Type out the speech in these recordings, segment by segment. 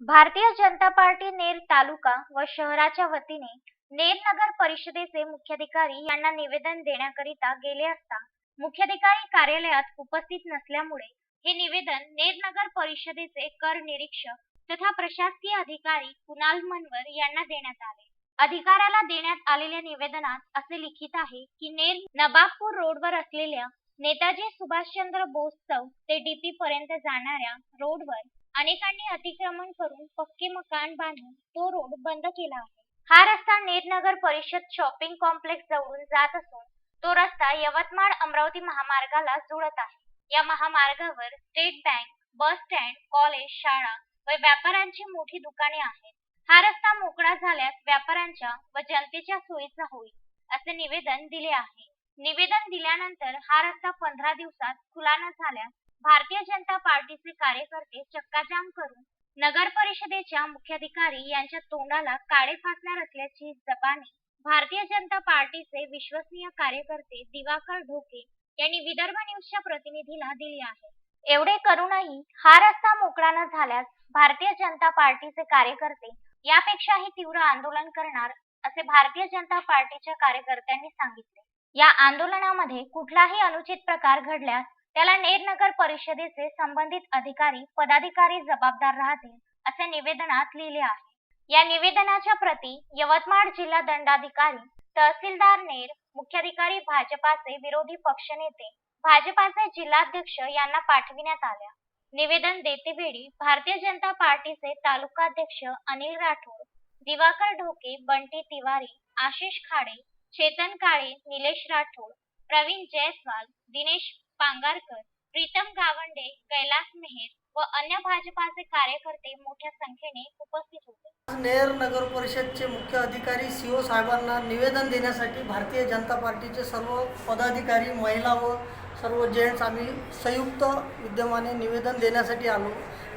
Bharatiya Janata party Ner तालुका व शहराच्या वतीने नेर नगर परिषदेचे मुख्याधिकारी यांना निवेदन देण्याकरिता गेले असता मुख्याधिकारी कार्यालयात उपस्थित नसल्यामुळे हे निवेदन नेर नगर परिषदेचे कर निरीक्षक तथा प्रशासकीय अधिकारी कुणाल मनवर यांना देण्यात आले. अधिकाऱ्याला देण्यात आलेल्या निवेदनात असे लिखित आहे की नेर नबाबपूर रोडवर असलेल्या नेताजी सुभाषचंद्र बोस चौक ते डीपी पर्यंत जाणाऱ्या रोडवर अनेकांनी अतिक्रमण करून पक्के मकान बांधून तो रोड बंद केला आहे. हा रस्ता नेरनगर परिषद शॉपिंग कॉम्प्लेक्स जवळून जात असून तो रस्ता यवतमाळ अमरावती महामार्गाला जुळत आहे. या महामार्गावर state bank bus stand college शाळा व व्यापाऱ्यांची मोठी दुकाने आहेत. हा रस्ता मोकळा झाल्यास व्यापाऱ्यांच्या व जनतेच्या सोयीचा होईल असे निवेदन दिले आहे. निवेदन दिल्यानंतर हा रस्ता पंधरा दिवसात खुला न झाल्यास भारतीय जनता पार्टीचे कार्यकर्ते चक्काजाम करून नगर परिषदेच्या मुख्याधिकारी यांच्या तोंडाला काळे फासणार असल्याची जबानी भारतीय जनता पार्टीचे विश्वसनीय कार्यकर्ते दिवाकर ढोके यांनी विदर्भ न्यूजच्या प्रतिनिधीला दिली आहे. एवढे करूनही हा रस्ता मोकळा न झाल्यास भारतीय जनता पार्टीचे कार्यकर्ते यापेक्षाही तीव्र आंदोलन करणार असे भारतीय जनता पार्टीच्या कार्यकर्त्यांनी सांगितले. या आंदोलनामध्ये कुठलाही अनुचित प्रकार घडल्यास त्याला नेर नगर परिषदेचे संबंधित अधिकारी पदाधिकारी जबाबदार राहतील असे निवेदनात लिहिले आहे. या निवेदनाच्या प्रती यवतमाळ जिल्हा दंडाधिकारी तहसीलदार नेर मुख्याधिकारी भाजपाचे विरोधी पक्षनेते भाजपाचे जिल्हाध्यक्ष यांना पाठविण्यात आल्या. निवेदन देतेवेळी भारतीय जनता पार्टीचे तालुकाध्यक्ष अनिल राठोड दिवाकर ढोके बंटी तिवारी आशिष खाडे चेतन काळे निलेश राठोड प्रवीण जयस्वाल दिनेश पांगारकर प्रीतम गावंडे कैलास मेहेर व अन्य भाजपाचे कार्यकर्ते मोठ्या संख्येने उपस्थित होते. नेर नगर परिषदचे मुख्य अधिकारी सीओ साहेबांना निवेदन देण्यासाठी भारतीय जनता पार्टीचे सर्व पदाधिकारी महिला व सर्व जेंट्स आम्ही संयुक्त विद्यमाने निवेदन देण्यासाठी आलो.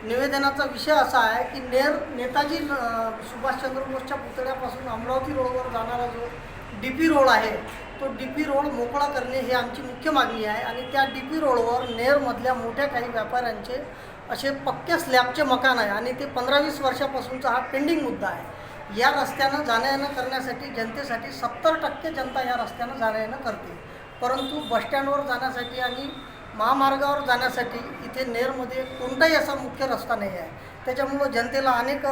निवेदनाचा विषय असा आहे की नेर नेताजी सुभाषचंद्र बोसच्या पुतळ्यापासून अमरावती रोडवर जाणारा जो डी पी रोड आहे तो डी पी रोड मोकळा करणे ही आमची मुख्य मागणी आहे आणि त्या डी पी रोडवर नेरमधल्या मोठ्या काही व्यापाऱ्यांचे असे पक्क्या स्लॅबचे मकान आहे आणि ते पंधरा वीस वर्षापासूनचा हा पेंडिंग मुद्दा आहे. या रस्त्यानं जाण्यायेणं करण्यासाठी जनतेसाठी सत्तर टक्के जनता या रस्त्यानं जाण्यायेणं करते. परंतु बसस्टँडवर जाण्यासाठी आणि महामार्गावर जाण्यासाठी इथे नेरमध्ये कोणताही असा मुख्य रस्ता नाही आहे. त्याच्यामुळं जनतेला अनेक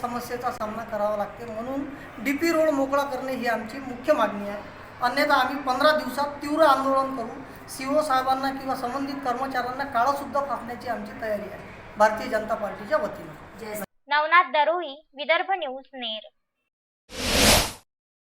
समस्येचा सामना करावा लागते म्हणून डी पी रोड मोकळा करणे ही आमची मुख्य मागणी आहे. अन्यथा आम्ही पंधरा दिवसात तीव्र आंदोलन करू सी ओ साहेबांना किंवा संबंधित कर्मचाऱ्यांना काळासुद्धा फासण्याची आमची तयारी आहे. भारतीय जनता पार्टीच्या वतीनं. नवनाथ दरोही विदर्भ न्यूज नेर.